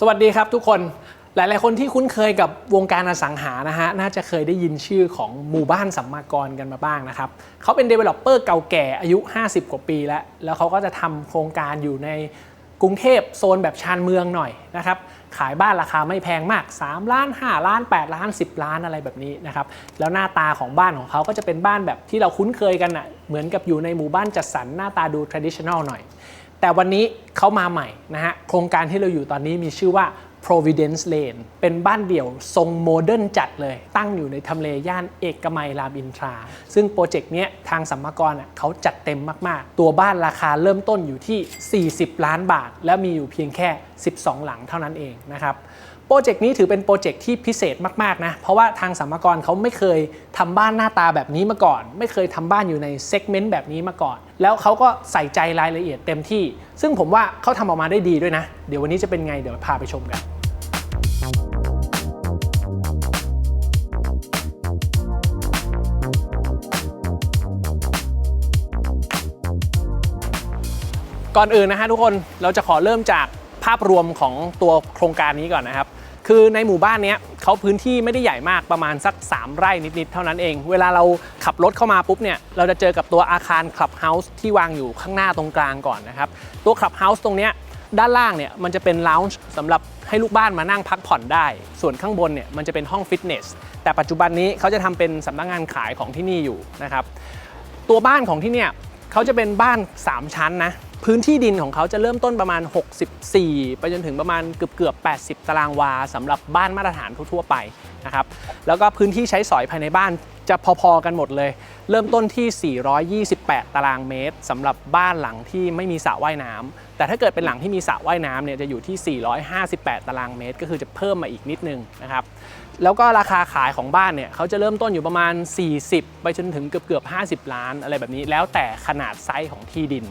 สวัสดีครับทุกคนหลาย ๆ คนที่คุ้นเคยกับวงการอสังหานะฮะน่าจะเคยได้ยินชื่อของหมู่บ้านสัมมากรกันมาบ้างนะครับเขาเป็น Developer เก่าแก่อายุ 50 กว่าปีแล้ว แล้วเขาก็จะทำโครงการอยู่ในกรุงเทพโซนแบบชานเมืองหน่อยนะครับขายบ้านราคาไม่แพงมาก 3 ล้าน 5 ล้าน 8 ล้าน 10 ล้านอะไรแบบนี้นะครับแล้วหน้าตาของบ้านของเขาก็จะเป็นบ้านแบบที่เราคุ้นเคยกันนะ่ะเหมือนกับอยู่ในหมู่บ้านจัดสรรหน้าตาดู traditional หน่อย แต่วันนี้เขามาใหม่นะฮะโครงการที่เราอยู่ตอนนี้มีชื่อว่า Providence Lane เป็นบ้านเดี่ยวทรงโมเดิร์นจัดเลย ตั้งอยู่ในทำเลย่านเอกมัยรามอินทรา ซึ่งโปรเจกต์เนี้ยทางสัมมากรอะเขาจัดเต็มมาก ๆ ตัวบ้านราคาเริ่มต้นอยู่ที่ 40 ล้านบาท และมีอยู่เพียงแค่ 12 หลังเท่านั้นเองนะครับ โปรเจกต์นี้ถือเป็นโปรเจกต์ที่พิเศษมากๆนะ เพราะว่าทางสัมมากรเขาไม่เคยทำบ้านหน้าตาแบบนี้มาก่อน ไม่เคยทำบ้านอยู่ในเซกเมนต์แบบนี้มาก่อน แล้วเขาก็ใส่ใจรายละเอียดเต็มที่ ซึ่งผมว่าเขาทำออกมาได้ดีด้วยนะ เดี๋ยววันนี้จะเป็นไงเดี๋ยวพาไปชมกันก่อนอื่นนะฮะทุกคนเราจะขอเริ่มจาก ภาพรวมของตัวโครงการนี้ก่อนนะครับ คือในหมู่บ้านนี้เขาพื้นที่ไม่ได้ใหญ่มากประมาณสัก 3 ไร่นิด ๆ เท่านั้นเอง เวลาเราขับรถเข้ามาปุ๊บเนี่ยเราจะเจอกับตัวอาคารคลับเฮาส์ที่วางอยู่ข้างหน้าตรงกลางก่อนนะครับ ตัวคลับเฮาส์ตรงเนี้ยด้านล่างเนี่ยมันจะเป็นลาวน์สำหรับให้ลูกบ้านมานั่งพักผ่อนได้ ส่วนข้างบนเนี่ยมันจะเป็นห้องฟิตเนส แต่ปัจจุบันนี้เขาจะทำเป็นสำนักงานขายของที่นี่อยู่นะครับ ตัวบ้านของที่เนี่ยเขาจะเป็นบ้าน 3 ชั้นนะ พื้นที่ดินของเขาจะเริ่มต้นประมาณ 64 ไปจนถึงประมาณเกือบเกือบ80 ตารางวาสำหรับบ้านมาตรฐานทั่วๆไปนะครับแล้วก็พื้นที่ใช้สอยภายในบ้านจะพอๆกันหมดเลย เริ่มต้นที่ 428 ตารางเมตรสำหรับบ้านหลังที่ไม่มีสระว่ายน้ำแต่ถ้าเกิดเป็นหลังที่มีสระว่ายน้ำเนี่ยจะอยู่ที่ 458 ตารางเมตร ก็คือจะเพิ่มมาอีกนิดนึงนะครับแล้วก็ราคาขายของบ้านเนี่ยเขาจะเริ่มต้นอยู่ประมาณ 40 ไปจนถึงเกือบเกือบ 50 ล้านอะไรแบบนี้ แล้วแต่ขนาดไซส์ของที่ดิน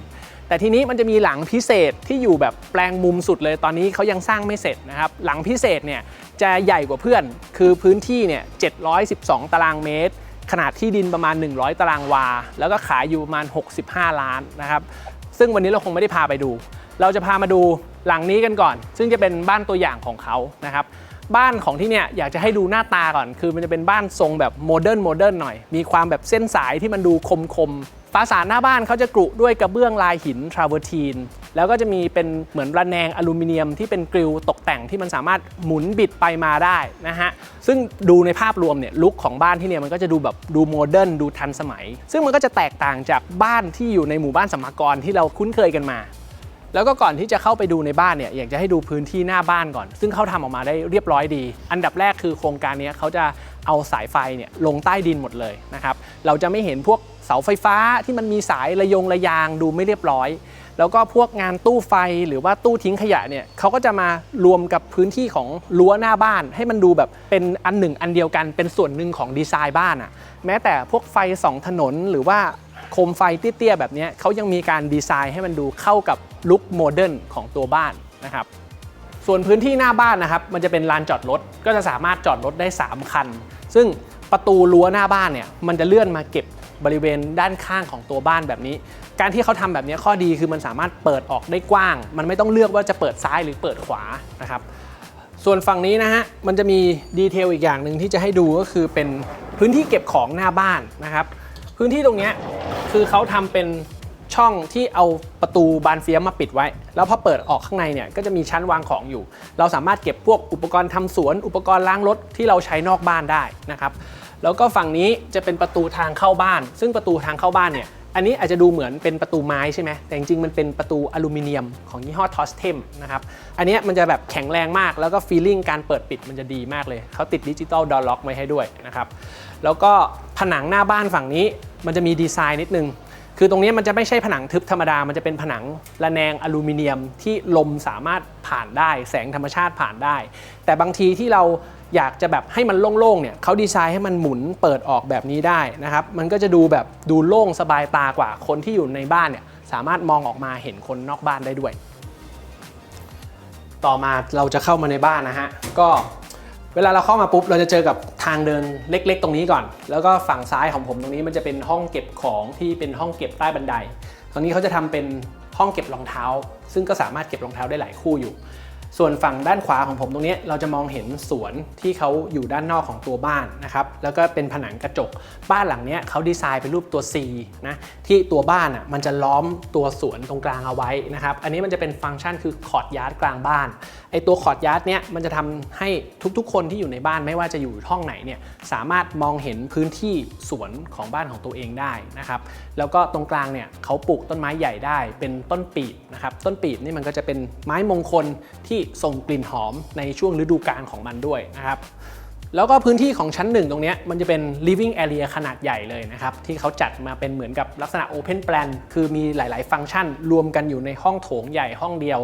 แต่ทีนี้มันจะมีหลังพิเศษที่อยู่แบบแปลงมุมสุดเลยตอนนี้เขายังสร้างไม่เสร็จนะครับหลังพิเศษเนี่ยจะใหญ่กว่าเพื่อน คือพื้นที่เนี่ย712 ตารางเมตร ขนาดที่ดินประมาณ 100 ตารางวา แล้วก็ขายอยู่ประมาณ 65 ล้านนะครับซึ่งวันนี้เราคงไม่ได้พาไปดู เราจะพามาดูหลังนี้กันก่อน ซึ่งจะเป็นบ้านตัวอย่างของเขานะครับ บ้านของที่เนี่ยอยากจะให้ดูหน้าตาก่อน คือมันจะเป็นบ้านทรงแบบโมเดิร์นโมเดิร์นหน่อย มีความแบบเส้นสายที่มันดูคมคมๆฝาสาดหน้าบ้านเขาจะกรุด้วยกระเบื้องลายหินทราเวอร์ทีน แล้วก็จะมีเป็นเหมือนระแนงอลูมิเนียมที่เป็นกริลตกแต่งที่มันสามารถหมุนบิดไปมาได้นะฮะ ซึ่งดูในภาพรวมเนี่ยลุคของบ้านที่เนี่ยมันก็จะดูแบบดูโมเดิร์นดูทันสมัย ซึ่งมันก็จะแตกต่างจากบ้านที่อยู่ในหมู่บ้านสมมากรที่เราคุ้นเคยกันมา แล้วก็ก่อนที่จะเข้าไปดูในบ้านเนี่ยอยากจะให้ดูพื้นที่หน้าบ้านก่อน ซึ่งเขาทำออกมาได้เรียบร้อยดี อันดับแรกคือโครงการนี้เขาจะเอาสายไฟเนี่ยลงใต้ดินหมดเลยนะครับเราจะไม่เห็นพวกเสาไฟฟ้าที่มันมีสายระยงระยางดูไม่เรียบร้อย แล้วก็พวกงานตู้ไฟหรือว่าตู้ทิ้งขยะเนี่ยเขาก็จะมารวมกับพื้นที่ของรั้วหน้าบ้าน ให้มันดูแบบเป็นอันหนึ่งอันเดียวกันเป็นส่วนหนึ่งของดีไซน์บ้านอะแม้แต่พวกไฟสองถนนหรือว่า โคมไฟเตี้ยๆ แบบนี้เขายังมีการดีไซน์ให้มันดูเข้ากับลุคโมเดิร์นของตัวบ้านนะครับส่วนพื้นที่หน้าบ้านนะครับ มันจะเป็นลานจอดรถ ก็จะสามารถจอดรถได้ 3 คัน ซึ่งประตูรั้วหน้าบ้านเนี่ย มันจะเลื่อนมาเก็บบริเวณด้านข้างของตัวบ้านแบบนี้ การที่เขาทำแบบนี้ข้อดีคือมันสามารถเปิดออกได้กว้าง มันไม่ต้องเลือกว่าจะเปิดซ้ายหรือเปิดขวานะครับ ส่วนฝั่งนี้นะฮะ มันจะมีดีเทลอีกอย่างหนึ่งที่จะให้ดูก็คือเป็นพื้นที่เก็บของหน้าบ้านนะครับ พื้นที่ตรงเนี้ย คือเขาทำเป็นช่องที่เอาประตูบานเฟียมมาปิดไว้ แล้วพอเปิดออกข้างในเนี่ยก็จะมีชั้นวางของอยู่ เราสามารถเก็บพวกอุปกรณ์ทำสวน อุปกรณ์ล้างรถที่เราใช้นอกบ้านได้นะครับ แล้วก็ฝั่งนี้จะเป็นประตูทางเข้าบ้าน ซึ่งประตูทางเข้าบ้านเนี่ย อันนี้อาจจะดูเหมือนเป็นประตูไม้ใช่ไหม แต่จริงๆมันเป็นประตูอลูมิเนียมของยี่ห้อทอสเทมนะครับ อันนี้มันจะแบบแข็งแรงมาก แล้วก็ฟีลลิ่งการเปิดปิดมันจะดีมากเลย เขาติดดิจิตอลดอลล็อกไว้ให้ด้วยนะครับ แล้วก็ผนังหน้าบ้านฝั่งนี้ มันจะมีดีไซน์นิดนึง คือตรงนี้มันจะไม่ใช่ผนังทึบธรรมดา มันจะเป็นผนังระแนงอลูมิเนียมที่ลมสามารถผ่านได้ แสงธรรมชาติผ่านได้ แต่บางทีที่เราอยากจะแบบให้มันโล่งๆเนี่ยเขาดีไซน์ให้มันหมุนเปิดออกแบบนี้ได้นะครับ มันก็จะดูแบบดูโล่งสบายตากว่าคนที่อยู่ในบ้านเนี่ยสามารถมองออกมาเห็นคนนอกบ้านได้ด้วย ต่อมาเราจะเข้ามาในบ้านนะฮะ ก็ เวลาเราเข้ามาปุ๊บเราจะเจอกับทางเดินเล็กๆ ตรงนี้ก่อน แล้วก็ฝั่งซ้ายของผมตรงนี้มันจะเป็นห้องเก็บของที่เป็นห้องเก็บใต้บันได ตรงนี้เขาจะทำเป็นห้องเก็บรองเท้า ซึ่งก็สามารถเก็บรองเท้าได้หลายคู่อยู่ ส่วนฝั่งด้านขวาของผมตรงนี้เราจะมองเห็นสวนที่เขาอยู่ด้านนอกของตัวบ้านนะครับแล้วก็เป็นผนังกระจก บ้านหลังนี้เขาดีไซน์เป็นรูปตัว C นะที่ตัวบ้านอะมันจะล้อมตัวสวนตรงกลางเอาไว้นะครับอันนี้มันจะเป็นฟังก์ชันคือคอร์ดยาร์ดกลางบ้านไอตัวคอร์ดยาร์ดเนี้ยมันจะทำให้ทุกๆ คนที่อยู่ในบ้านไม่ว่าจะอยู่ห้องไหนเนี่ยสามารถมองเห็นพื้นที่สวนของบ้านของตัวเองได้นะครับแล้วก็ตรงกลางเนี่ยเขาปลูกต้นไม้ใหญ่ได้เป็นต้นปีบนะครับต้นปีบนี่มันก็จะเป็นไม้มงคลที่ส่งกลิ่นหอมในช่วงฤดูกาลของมันด้วยนะครับแล้วก็พื้นที่ของชั้นหนึ่งตรงนี้มันจะเป็น living area ขนาดใหญ่เลยนะครับ ที่เขาจัดมาเป็นเหมือนกับลักษณะ open plan คือมีหลาย ๆ ฟังก์ชัน รวมกันอยู่ในห้องโถงใหญ่ห้องเดียว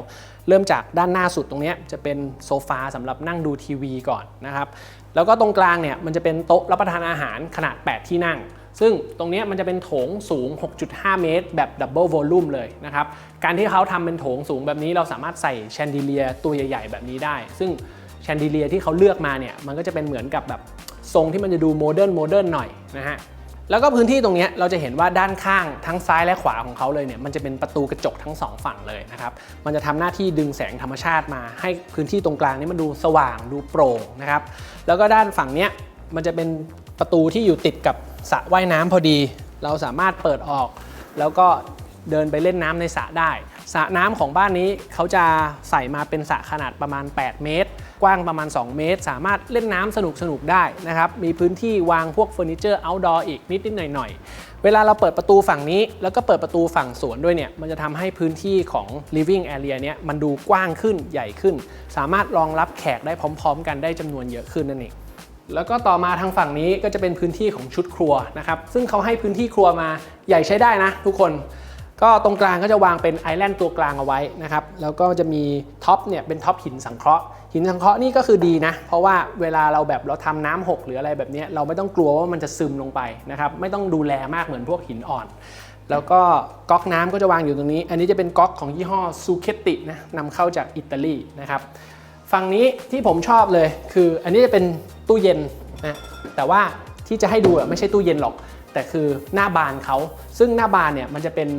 เริ่มจากด้านหน้าสุดตรงนี้จะเป็นโซฟาสำหรับนั่งดูทีวีก่อนนะครับ แล้วก็ตรงกลางเนี่ยมันจะเป็นโต๊ะรับประทานอาหารขนาด 8 ที่นั่ง ซึ่งตรงนี้มันจะเป็นโถงสูง 6.5 เมตร แบบดับเบิลวอลลุ่มเลยนะครับ การที่เขาทำเป็นโถงสูงแบบนี้เราสามารถใส่แชนดิเลียตัวใหญ่ๆ แบบนี้ได้ ซึ่งแชนดิเลียที่เขาเลือกมาเนี่ย มันก็จะเป็นเหมือนกับแบบทรงที่มันจะดูโมเดิร์นโมเดิร์นหน่อยนะฮะ แล้วก็พื้นที่ตรงนี้เราจะเห็นว่าด้านข้างทั้งซ้ายและขวาของเขาเลยเนี่ยมันจะเป็นประตูกระจกทั้งสองฝั่งเลยนะครับ มันจะทำหน้าที่ดึงแสงธรรมชาติมา ให้พื้นที่ตรงกลางนี้มันดูสว่างดูโปร่งนะครับ แล้วก็ด้านฝั่งเนี้ยมันจะเป็นประตูที่อยู่ติดกับ สระว่ายน้ำพอดี เราสามารถเปิดออก แล้วก็เดินไปเล่นน้ำในสระได้สระน้ำของบ้านนี้เขาจะใส่มาเป็นสระขนาดประมาณ 8 เมตร กว้างประมาณ 2 เมตร สามารถเล่นน้ำสนุกสนุกได้นะครับ มีพื้นที่วางพวกเฟอร์นิเจอร์ outdoor อีกนิดนิดหน่อยหน่อยเวลาเราเปิดประตูฝั่งนี้ แล้วก็เปิดประตูฝั่งสวนด้วยเนี่ย มันจะทำให้พื้นที่ของ living area เนี้ยมันดูกว้างขึ้นใหญ่ขึ้น สามารถรองรับแขกได้พร้อม ๆ กันได้จำนวนเยอะขึ้นนั่นเอง แล้วก็ต่อมาทางฝั่งนี้ก็จะเป็นพื้นที่ของชุดครัวนะครับ ซึ่งเขาให้พื้นที่ครัวมาใหญ่ใช้ได้นะ ทุกคน ก็ตรงกลางก็จะวางเป็นไอแลนด์ตัวกลางเอาไว้นะครับ แล้วก็จะมีท็อปเนี่ยเป็นท็อปหินสังเคราะห์ หินสังเคราะห์นี่ก็คือดีนะ เพราะว่าเวลาเราแบบเราทำน้ำหกหรืออะไรแบบเนี้ยเราไม่ต้องกลัวว่ามันจะซึมลงไปนะครับ ไม่ต้องดูแลมากเหมือนพวกหินอ่อน แล้วก็ก๊อกน้ำก็จะวางอยู่ตรงนี้ อันนี้จะเป็นก๊อกของยี่ห้อซูเคตินะนำเข้าจากอิตาลีนะครับ ฝั่งนี้ที่ผมชอบเลยคืออันนี้จะเป็นตู้เย็นนะแต่ว่าที่จะให้ดูอะไม่ใช่ตู้เย็นหรอก แต่คือหน้าบานเขา ซึ่งหน้าบานเนี่ยมันจะเป็น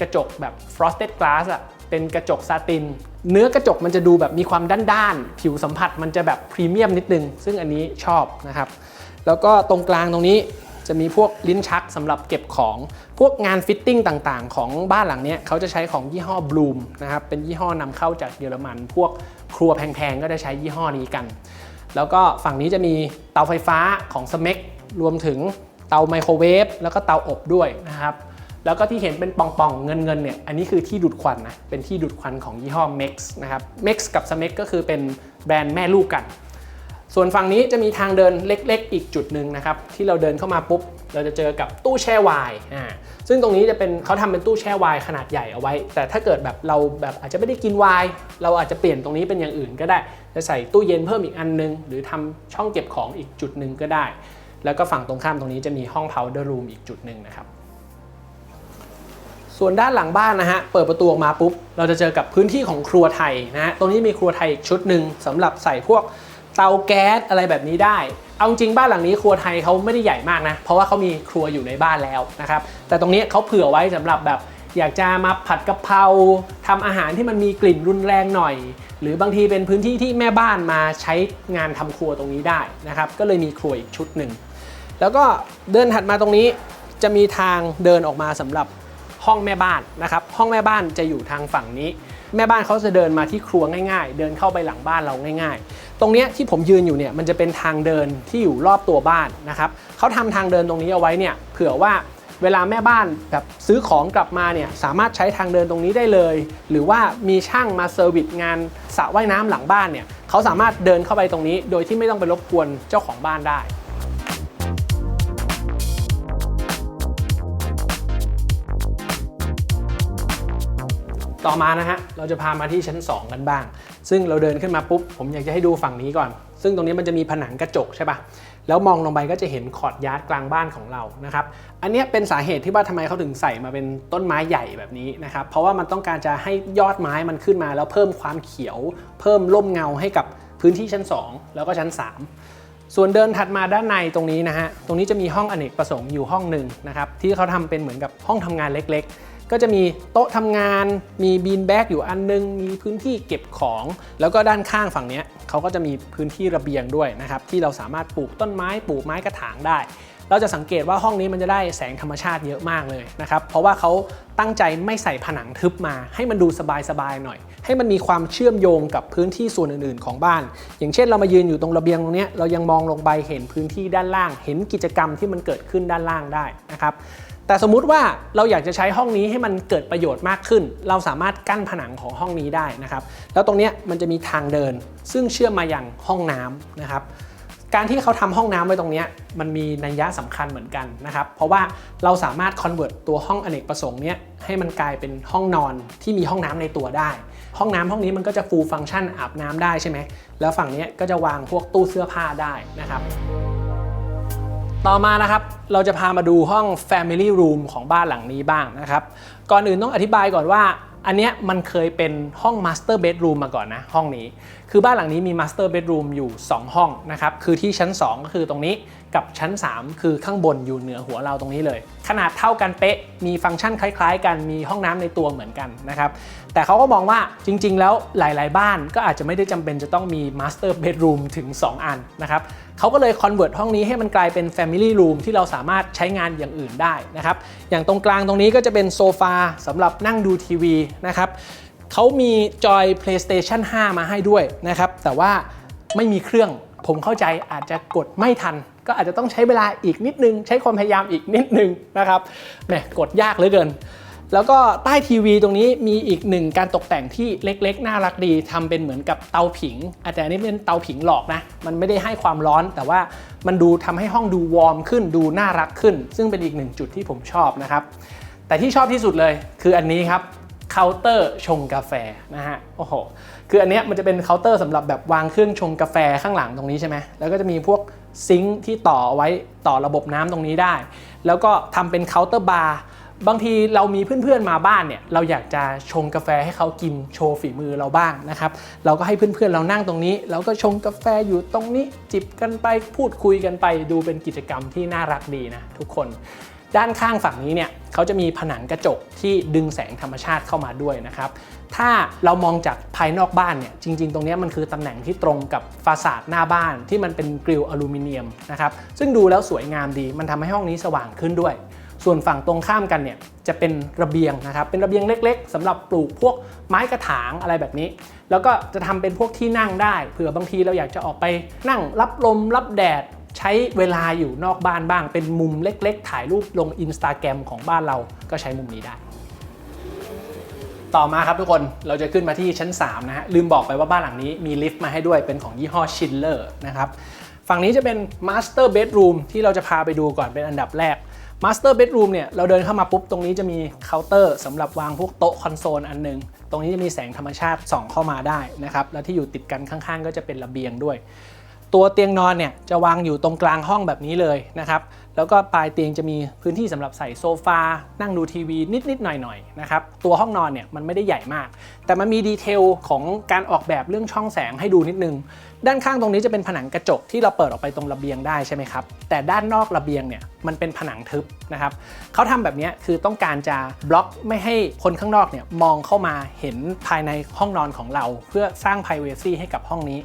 กระจกแบบ frosted glass อะเป็นกระจกซาติน เนื้อกระจกมันจะดูแบบมีความด้านๆ ผิวสัมผัสมันจะแบบพรีเมียมนิดนึง ซึ่งอันนี้ชอบนะครับ แล้วก็ตรงกลางตรงนี้ จะมีพวกลิ้นชักสำหรับเก็บของ พวกงานฟิตติ้งต่างๆ ของบ้านหลังนี้เขาจะใช้ของยี่ห้อบลูมนะครับเป็นยี่ห้อนำเข้าจากเยอรมัน พวกครัวแพงๆก็จะใช้ยี่ห้อนี้กัน แล้วก็ฝั่งนี้จะมีเตาไฟฟ้าของสเมกรวมถึงเตาไมโครเวฟแล้วก็เตาอบด้วยนะครับแล้วก็ที่เห็นเป็นป่องๆ เงินๆเนี่ย อันนี้คือที่ดูดควันนะ เป็นที่ดูดควันของยี่ห้อ Mex นะครับ Mex กับ s m e c ก็คือเป็นแบรนด์แม่ลูกกัน ส่วนฝั่งนี้จะมีทางเดินเล็กๆ อีกจุดหนึ่งนะครับที่เราเดินเข้ามาปุ๊บ เราจะเจอกับตู้แช่ไวน์อ่าซึ่งตรงนี้จะเป็นเขาทำเป็นตู้แช่ไวน์ขนาดใหญ่เอาไว้ แต่ถ้าเกิดแบบเราแบบอาจจะไม่ได้กินไวน์เราอาจจะเปลี่ยนตรงนี้เป็นอย่างอื่นก็ได้ จะใส่ตู้เย็นเพิ่มอีกอันนึง หรือทำช่องเก็บของอีกจุดหนึ่งก็ได้ แล้วก็ฝั่งตรงข้ามตรงนี้จะมีห้อง powder room อีกจุดหนึ่งนะครับส่วนด้านหลังบ้านนะฮะ เปิดประตูออกมาปุ๊บ เราจะเจอกับพื้นที่ของครัวไทยนะฮะ ตรงนี้มีครัวไทยอีกชุดหนึ่งสำหรับใส่พวก เตาแก๊สอะไรแบบนี้ได้ เอาจริงบ้านหลังนี้ครัวไทยเขาไม่ได้ใหญ่มากนะ เพราะว่าเขามีครัวอยู่ในบ้านแล้วนะครับ แต่ตรงนี้เขาเผื่อไว้สำหรับแบบอยากจะมาผัดกะเพราทำอาหารที่มันมีกลิ่นรุนแรงหน่อย หรือบางทีเป็นพื้นที่ที่แม่บ้านมาใช้งานทำครัวตรงนี้ได้นะครับ ก็เลยมีครัวอีกชุดหนึ่ง แล้วก็เดินถัดมาตรงนี้จะมีทางเดินออกมาสำหรับห้องแม่บ้านนะครับ ห้องแม่บ้านจะอยู่ทางฝั่งนี้ แม่บ้านเขาจะเดินมาที่ครัวง่าย ๆ เดินเข้าไปหลังบ้านเราง่าย ๆ ตรงเนี้ยที่ผมยืนอยู่เนี่ยมันจะเป็นทางเดินที่อยู่รอบตัวบ้านนะครับเขาทำทางเดินตรงนี้เอาไว้เนี่ยเผื่อว่าเวลาแม่บ้านแบบซื้อของกลับมาเนี่ยสามารถใช้ทางเดินตรงนี้ได้เลย หรือว่ามีช่างมาเซอร์วิสงานสระว่ายน้ำหลังบ้านเนี่ยเขาสามารถเดินเข้าไปตรงนี้ โดยที่ไม่ต้องไปรบกวนเจ้าของบ้านได้ ต่อมานะฮะเราจะพามาที่ชั้น 2 กันบ้าง ซึ่งเราเดินขึ้นมาปุ๊บ ผมอยากจะให้ดูฝั่งนี้ก่อน ซึ่งตรงนี้มันจะมีผนังกระจกใช่ปะแล้วมองลงไปก็จะเห็นคอร์ดยาร์ดกลางบ้านของเรานะครับอันนี้เป็นสาเหตุที่ว่าทำไมเขาถึงใส่มาเป็นต้นไม้ใหญ่แบบนี้นะครับเพราะว่ามันต้องการจะให้ยอดไม้มันขึ้นมา แล้วเพิ่มความเขียว เพิ่มร่มเงาให้กับพื้นที่ชั้น 2 แล้วก็ชั้น 3ส่วนเดินถัดมาด้านในตรงนี้นะฮะ ตรงนี้จะมีห้องอเนกประสงค์อยู่ห้องหนึ่งนะครับ ที่เขาทำเป็นเหมือนกับห้องทำงานเล็ก ก็จะมีโต๊ะทำงาน มีบีนแบ็กอยู่อันนึง มีพื้นที่เก็บของ แล้วก็ด้านข้างฝั่งนี้เขาก็จะมีพื้นที่ระเบียงด้วยนะครับที่เราสามารถปลูกต้นไม้ปลูกไม้กระถางได้เราจะสังเกตว่าห้องนี้มันจะได้แสงธรรมชาติเยอะมากเลยนะครับ เพราะว่าเขาตั้งใจไม่ใส่ผนังทึบมา ให้มันดูสบายๆหน่อย ให้มันมีความเชื่อมโยงกับพื้นที่ส่วนอื่นๆของบ้าน อย่างเช่นเรามายืนอยู่ตรงระเบียงตรงนี้เรายังมองลงไปเห็นพื้นที่ด้านล่าง เห็นกิจกรรมที่มันเกิดขึ้นด้านล่างได้นะครับ แต่สมมุติว่าเราอยากจะใช้ห้องนี้ให้มันเกิดประโยชน์มากขึ้น เราสามารถกั้นผนังของห้องนี้ได้นะครับ แล้วตรงนี้มันจะมีทางเดิน ซึ่งเชื่อมมาอย่างห้องน้ำนะครับ การที่เขาทำห้องน้ำไว้ตรงนี้มันมีนัยยะสำคัญเหมือนกันนะครับ เพราะว่าเราสามารถ convert ตัวห้องอเนกประสงค์เนี้ยให้มันกลายเป็นห้องนอนที่มีห้องน้ำในตัวได้ ห้องน้ำห้องนี้มันก็จะ full function อาบน้ำได้ใช่ไหมแล้วฝั่งนี้ก็จะวางพวกตู้เสื้อผ้าได้นะครับ ต่อมานะครับเราจะพามาดูห้อง Family Room ของบ้านหลังนี้บ้างนะครับ ก่อนอื่นต้องอธิบายก่อนว่า อันเนี้ยมันเคยเป็นห้อง Master Bedroom มาก่อนนะ ห้องนี้ คือบ้านหลังนี้มี Master Bedroom อยู่ 2 ห้องนะครับคือที่ชั้น 2 ก็คือตรงนี้กับชั้น 3 คือข้างบนอยู่เหนือหัวเราตรงนี้เลย ขนาดเท่ากันเป๊ะ มีฟังก์ชันคล้ายๆ กันมีห้องน้ำในตัวเหมือนกันนะครับแต่เขาก็มองว่าจริง ๆ แล้วหลาย ๆ บ้านก็อาจจะไม่ได้จำเป็นจะต้องมี Master Bedroom ถึง 2 อันนะครับเขาก็เลย convert ห้องนี้ให้มันกลายเป็น Family Room ที่เราสามารถใช้งานอย่างอื่นได้นะครับอย่างตรงกลางตรงนี้ก็จะเป็นโซฟาสำหรับนั่งดูทีวีนะครับ เขามีจอย PlayStation 5 มาให้ด้วยนะครับ แต่ว่าไม่มีเครื่องผมเข้าใจอาจจะกดไม่ทัน ก็อาจจะต้องใช้เวลาอีกนิดนึง ใช้ความพยายามอีกนิดนึงนะครับแหมกดยากเหลือเกิน แล้วก็ใต้ทีวีตรงนี้มีอีกหนึ่งการตกแต่งที่เล็กๆ น่ารักดีทำเป็นเหมือนกับเตาผิง อาจจะอันนี้เป็นเตาผิงหลอกนะ มันไม่ได้ให้ความร้อน แต่ว่ามันดูทำให้ห้องดูวอร์มขึ้นดูน่ารักขึ้น ซึ่งเป็นอีกหนึ่งจุดที่ผมชอบนะครับแต่ที่ชอบที่สุดเลยคืออันนี้ครับ เคาน์เตอร์ชงกาแฟนะฮะโอ้โหคืออันเนี้ยมันจะเป็นเคาน์เตอร์สำหรับแบบวางเครื่องชงกาแฟข้างหลังตรงนี้ใช่ไหมแล้วก็จะมีพวกซิงค์ที่ต่อไว้ต่อระบบน้ำตรงนี้ได้ แล้วก็ทำเป็นเคาน์เตอร์บาร์บางทีเรามีเพื่อนๆมาบ้านเนี่ยเราอยากจะชงกาแฟให้เขากินโชว์ฝีมือเราบ้างนะครับเราก็ให้เพื่อนๆเรานั่งตรงนี้ เราก็ชงกาแฟอยู่ตรงนี้จิบกันไปพูดคุยกันไป ดูเป็นกิจกรรมที่น่ารักดีนะทุกคน ด้านข้างฝั่งนี้เนี่ยเขาจะมีผนังกระจกที่ดึงแสงธรรมชาติเข้ามาด้วยนะครับ ถ้าเรามองจากภายนอกบ้านเนี่ยจริง ๆ ตรงนี้มันคือตำแหน่งที่ตรงกับฟาสาดหน้าบ้านที่มันเป็นกริลอลูมิเนียมนะครับซึ่งดูแล้วสวยงามดี มันทำให้ห้องนี้สว่างขึ้นด้วย ส่วนฝั่งตรงข้ามกันเนี่ยจะเป็นระเบียงนะครับเป็นระเบียงเล็ก ๆสำหรับปลูกพวกไม้กระถางอะไรแบบนี้ แล้วก็จะทำเป็นพวกที่นั่งได้เผื่อบางทีเราอยากจะออกไปนั่งรับลมรับแดด ใช้เวลาอยู่นอกบ้านบ้าง เป็นมุมเล็กๆ ถ่ายรูปลง Instagram ของบ้านเราก็ใช้มุมนี้ได้ ต่อมาครับทุกคนเราจะขึ้นมาที่ชั้น 3 นะฮะ ลืมบอกไปว่าบ้านหลังนี้มีลิฟต์มาให้ด้วยเป็นของยี่ห้อ Schindler นะครับฝั่งนี้จะเป็น Master Bedroom ที่เราจะพาไปดูก่อนเป็นอันดับแรก Master Bedroom เนี่ยเราเดินเข้ามาปุ๊บ ตรงนี้จะมีเคาน์เตอร์สำหรับวางพวกโต๊ะคอนโซลอันหนึง ตรงนี้จะมีแสงธรรมชาติส่องเข้ามาได้นะครับ แล้วที่อยู่ติดกันข้างๆ ก็จะเป็นระเบียงด้วย ตัวเตียงนอนเนี่ยจะวางอยู่ตรงกลางห้องแบบนี้เลยนะครับแล้วก็ปลายเตียงจะมีพื้นที่สำหรับใส่โซฟา นั่งดูทีวีนิดๆหน่อยๆนะครับตัวห้องนอนเนี่ยมันไม่ได้ใหญ่มาก แต่มันมีดีเทลของการออกแบบเรื่องช่องแสงให้ดูนิดนึง ด้านข้างตรงนี้จะเป็นผนังกระจกที่เราเปิดออกไปตรงระเบียงได้ใช่ไหมครับแต่ด้านนอกระเบียงเนี่ยมันเป็นผนังทึบนะครับเขาทำแบบนี้คือต้องการจะบล็อกไม่ให้คนข้างนอกเนี่ยมองเข้ามาเห็นภายในห้องนอนของเรา เพื่อสร้าง p r i เวซีให้กับห้องนี้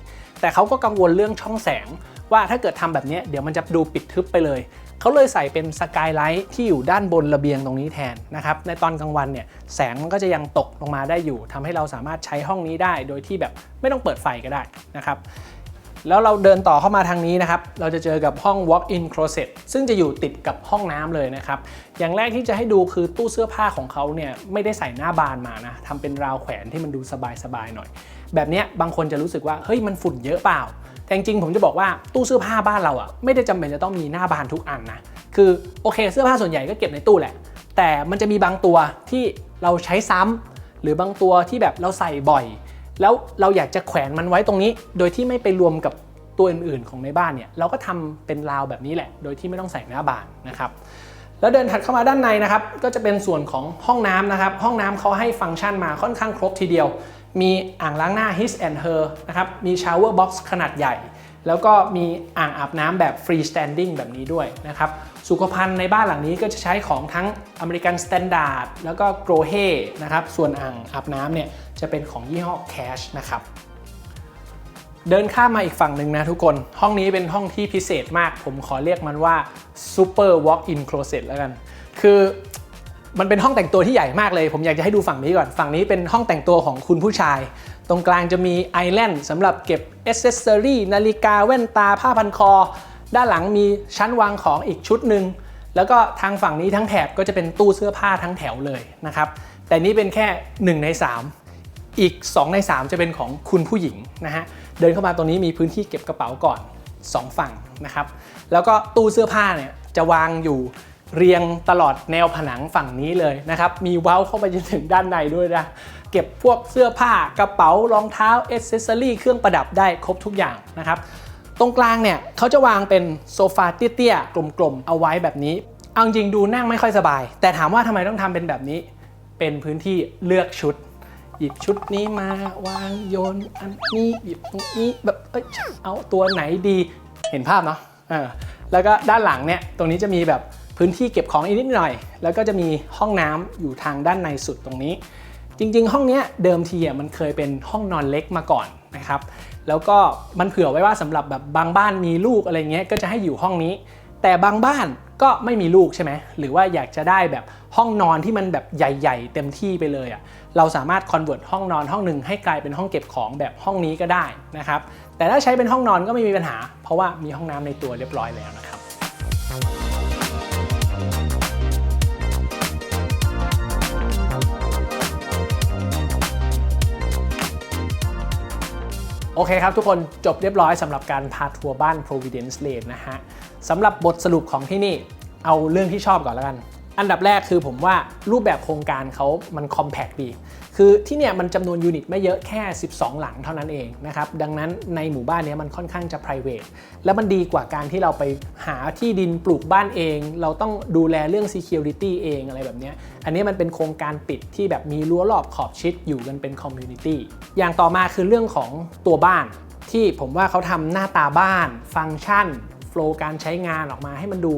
แต่เขาก็กังวลเรื่องช่องแสง ว่าถ้าเกิดทำแบบนี้เดี๋ยวมันจะดูปิดทึบไปเลย เขาเลยใส่เป็นสกายไลท์ที่อยู่ด้านบนระเบียงตรงนี้แทนนะครับในตอนกลางวันเนี่ยแสงมันก็จะยังตกลงมาได้อยู่ทำให้เราสามารถใช้ห้องนี้ได้ โดยที่แบบไม่ต้องเปิดไฟก็ได้นะครับแล้วเราเดินต่อเข้ามาทางนี้นะครับ เราจะเจอกับห้อง walk-in closet ซึ่งจะอยู่ติดกับห้องน้ำเลยนะครับ อย่างแรกที่จะให้ดูคือตู้เสื้อผ้าของเขาเนี่ยไม่ได้ใส่หน้าบานมานะทำเป็นราวแขวนที่มันดูสบายๆหน่อย แบบนี้บางคนจะรู้สึกว่าเฮ้ยมันฝุ่นเยอะเปล่า แต่จริงๆผมจะบอกว่าตู้เสื้อผ้าบ้านเราอะไม่ได้จำเป็นจะต้องมีหน้าบานทุกอันนะคือโอเคเสื้อผ้าส่วนใหญ่ก็เก็บในตู้แหละ แต่มันจะมีบางตัวที่เราใช้ซ้ำหรือบางตัวที่แบบเราใส่บ่อย แล้วเราอยากจะแขวนมันไว้ตรงนี้ โดยที่ไม่ไปรวมกับตัวอื่นๆของในบ้านเนี่ยเราก็ทำเป็นราวแบบนี้แหละ โดยที่ไม่ต้องใส่หน้าบานนะครับแล้วเดินถัดเข้ามาด้านในนะครับ ก็จะเป็นส่วนของห้องน้ำนะครับ ห้องน้ำเขาให้ฟังก์ชันมาค่อนข้างครบทีเดียว มีอ่างล้างหน้า His and Her นะครับ มี shower box ขนาดใหญ่ แล้วก็มีอ่างอาบน้ำแบบ freestanding แบบนี้ด้วยนะครับ สุขภัณฑ์ในบ้านหลังนี้ก็จะใช้ของทั้งอเมริกันสแตนดาร์ดแล้วก็โกรเฮนะครับ ส่วนอ่างอาบน้ำเนี่ยจะเป็นของยี่ห้อ Cash นะครับเดินข้ามมาอีกฝั่งหนึ่งนะทุกคน ห้องนี้เป็นห้องที่พิเศษมาก ผมขอเรียกมันว่า Super Walk-in Closet แล้วกัน คือ มันเป็นห้องแต่งตัวที่ใหญ่มากเลย ผมอยากจะให้ดูฝั่งนี้ก่อน ฝั่งนี้เป็นห้องแต่งตัวของคุณผู้ชาย ตรงกลางจะมีไอแลนด์สำหรับเก็บอ c เซสซอรี่นาฬิกาแว่นตาผ้าพันคอ ด้านหลังมีชั้นวางของอีกชุดหนึ่งแล้วก็ทางฝั่งนี้ทั้งแถบก็จะเป็นตู้เสื้อผ้าทั้งแถวเลยนะครับ แต่นี้เป็นแค่ 1 ใน 3 อีก 2 ใน 3 จะเป็นของคุณผู้หญิงนะฮะ เดินเข้ามาตรงนี้มีพื้นที่เก็บกระเป๋าก่อน 2 ฝั่งนะครับ แล้วก็ตู้เสื้อผ้าเนี่ยจะวางอยู่ เรียงตลอดแนวผนังฝั่งนี้เลยนะครับ มีเว้าเข้าไปจนถึงด้านในด้วยนะ เก็บพวกเสื้อผ้ากระเป๋ารองเท้าเอเซสซอรี่เครื่องประดับได้ครบทุกอย่างนะครับ ตรงกลางเนี่ยเขาจะวางเป็นโซฟาเตี้ยๆกลมๆเอาไว้แบบนี้ เอาจริงดูนั่งไม่ค่อยสบาย แต่ถามว่าทำไมต้องทำเป็นแบบนี้ เป็นพื้นที่เลือกชุด หยิบชุดนี้มาวางโยนอันนี้หยิบตรงนี้แบบเอ้ยเอาตัวไหนดีเห็นภาพเนาะเออแล้วก็ด้านหลังเนี่ยตรงนี้จะมีแบบ พื้นที่เก็บของอีกนิดหน่อย แล้วก็จะมีห้องน้ำอยู่ทางด้านในสุดตรงนี้ จริง ๆ ห้องนี้เดิมทีมันเคยเป็นห้องนอนเล็กมาก่อนนะครับ แล้วก็มันเผื่อไว้ว่าสำหรับแบบบางบ้านมีลูกอะไรเงี้ยก็จะให้อยู่ห้องนี้ แต่บางบ้านก็ไม่มีลูกใช่ไหมหรือว่าอยากจะได้แบบห้องนอนที่มันแบบใหญ่ ๆ เต็มที่ไปเลยอะเราสามารถคอนเวิร์ตห้องนอนห้องหนึ่งให้กลายเป็นห้องเก็บของแบบห้องนี้ก็ได้นะครับแต่ถ้าใช้เป็นห้องนอนก็ไม่มีปัญหา เพราะว่ามีห้องน้ำในตัวเรียบร้อยแล้วนะครับ โอเคครับทุกคนจบเรียบร้อยสำหรับการพาทัวร์บ้าน Providence Lane นะฮะสำหรับบทสรุปของที่นี่เอาเรื่องที่ชอบก่อนแล้วกัน อันดับแรกคือผมว่ารูปแบบโครงการเขามันคอมแพ t ดี คือที่เนี่ยมันจำนวนยูนิตไม่เยอะแค่ 12 หลังเท่านั้นเองนะครับดังนั้นในหมู่บ้านเนี้ยมันค่อนข้างจะ p r i v a t แล้วมันดีกว่าการที่เราไปหาที่ดินปลูกบ้านเอง เราต้องดูแลเรื่อง security เองอะไรแบบนี้อันนี้มันเป็นโครงการปิดที่แบบมีรั้วรอบขอบชิดอยู่กันเป็น community อย่างต่อมาคือเรื่องของตัวบ้านที่ผมว่าเขาทำหน้าตาบ้าน ฟังก์ชันโฟล์การใช้งานออกมาให้มันดู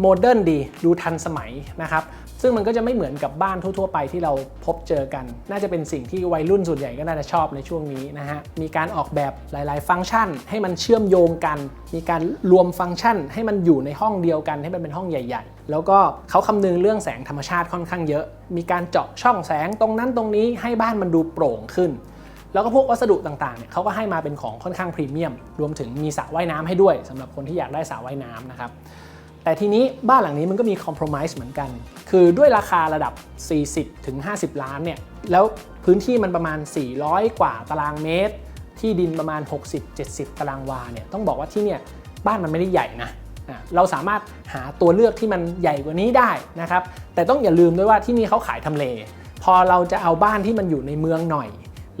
โมเดิร์นดีดูทันสมัยนะครับ ซึ่งมันก็จะไม่เหมือนกับบ้านทั่ว ๆ ไปที่เราพบเจอกัน น่าจะเป็นสิ่งที่วัยรุ่นส่วนใหญ่ก็น่าจะชอบในช่วงนี้นะฮะ มีการออกแบบหลาย ๆ ฟังก์ชัน ให้มันเชื่อมโยงกัน มีการรวมฟังก์ชัน ให้มันอยู่ในห้องเดียวกัน ให้มันเป็นห้องใหญ่ ๆ แล้วก็เขาคำนึงเรื่องแสงธรรมชาติค่อนข้างเยอะ มีการเจาะช่องแสงตรงนั้นตรงนี้ให้บ้านมันดูโปร่งขึ้นแล้วก็พวกวัสดุต่างๆ เนี่ยเขาก็ให้มาเป็นของค่อนข้างพรีเมียม รวมถึงมีสระว่ายน้ำให้ด้วยสำหรับคนที่อยากได้สระว่ายน้ำนะครับ แต่ทีนี้บ้านหลังนี้มันก็มีคอม p r o m i s e เหมือนกัน คือด้วยราคาระดับ 40ถึง50ล้านเนี่ย แล้วพื้นที่มันประมาณ 400 กว่าตารางเมตร ที่ดินประมาณ 60-70 ตารางวาเนี่ย ต้องบอกว่าที่เนี่ยบ้านมันไม่ได้ใหญ่นะ เราสามารถหาตัวเลือกที่มันใหญ่กว่านี้ได้นะครับ แต่ต้องอย่าลืมด้วยว่าที่นี่เขาขายทำเล พอเราจะเอาบ้านที่มันอยู่ในเมืองหน่อย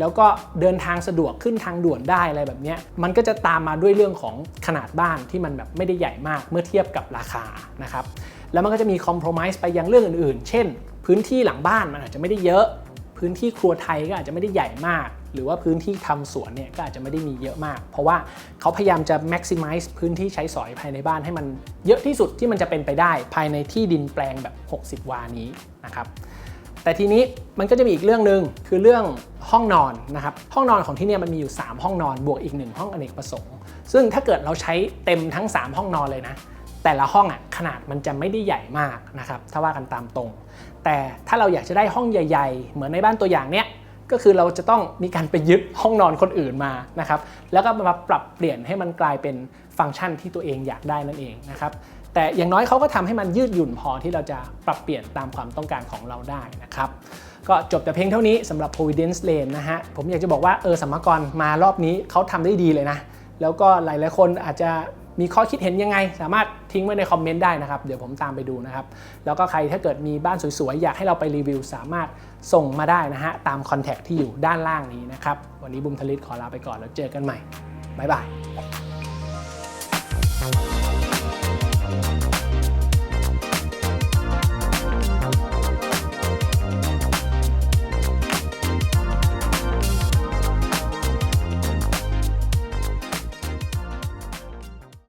แล้วก็เดินทางสะดวกขึ้นทางด่วนได้อะไรแบบนี้มันก็จะตามมาด้วยเรื่องของขนาดบ้านที่มันแบบไม่ได้ใหญ่มากเมื่อเทียบกับราคานะครับแล้วมันก็จะมีคอม p r o m i s e ไปยังเรื่องอื่นๆ เช่น พื้นที่หลังบ้านมันอาจจะไม่ได้เยอะ พื้นที่ครัวไทยก็อาจจะไม่ได้ใหญ่มาก หรือว่าพื้นที่ทำสวนเนี่ยก็อาจจะไม่ได้มีเยอะมาก เพราะว่าเขาพยายามจะ maximize พื้นที่ใช้สอยภายในบ้านให้มันเยอะที่สุดที่มันจะเป็นไปได้ภายในที่ดินแปลงแบบ 60 วานี้นะครับ แต่ทีนี้มันก็จะมีอีกเรื่องหนึ่งคือเรื่องห้องนอนนะครับห้องนอนของที่นี่มันมีอยู่ 3 ห้องนอนบวกอีก 1 ห้องอเนกประสงค์ ซึ่งถ้าเกิดเราใช้เต็มทั้ง 3 ห้องนอนเลยนะ แต่ละห้องอะขนาดมันจะไม่ได้ใหญ่มากนะครับถ้าว่ากันตามตรง แต่ถ้าเราอยากจะได้ห้องใหญ่ ๆ เหมือนในบ้านตัวอย่างเนี้ยก็คือเราจะต้องมีการไปยึดห้องนอนคนอื่นมานะครับแล้วก็มาปรับเปลี่ยนให้มันกลายเป็นฟังก์ชันที่ตัวเองอยากได้นั่นเองนะครับ แต่อย่างน้อยเขาก็ทำให้มันยืดหยุ่นพอที่เราจะปรับเปลี่ยนตามความต้องการของเราได้นะครับ ก็จบแต่เพียงเท่านี้สำหรับ Providence Lane นะฮะ ผมอยากจะบอกว่าเออสมกรมารอบนี้เขาทำได้ดีเลยนะ แล้วก็หลายๆคนอาจจะมีข้อคิดเห็นยังไง สามารถทิ้งไว้ในคอมเมนต์ได้นะครับ เดี๋ยวผมตามไปดูนะครับ แล้วก็ใครถ้าเกิดมีบ้านสวยๆ อยากให้เราไปรีวิว สามารถส่งมาได้นะฮะ ตามคอนแทคที่อยู่ด้านล่างนี้นะครับ วันนี้บุมทลิตขอลาไปก่อนแล้วเจอกันใหม่บ๊ายบาย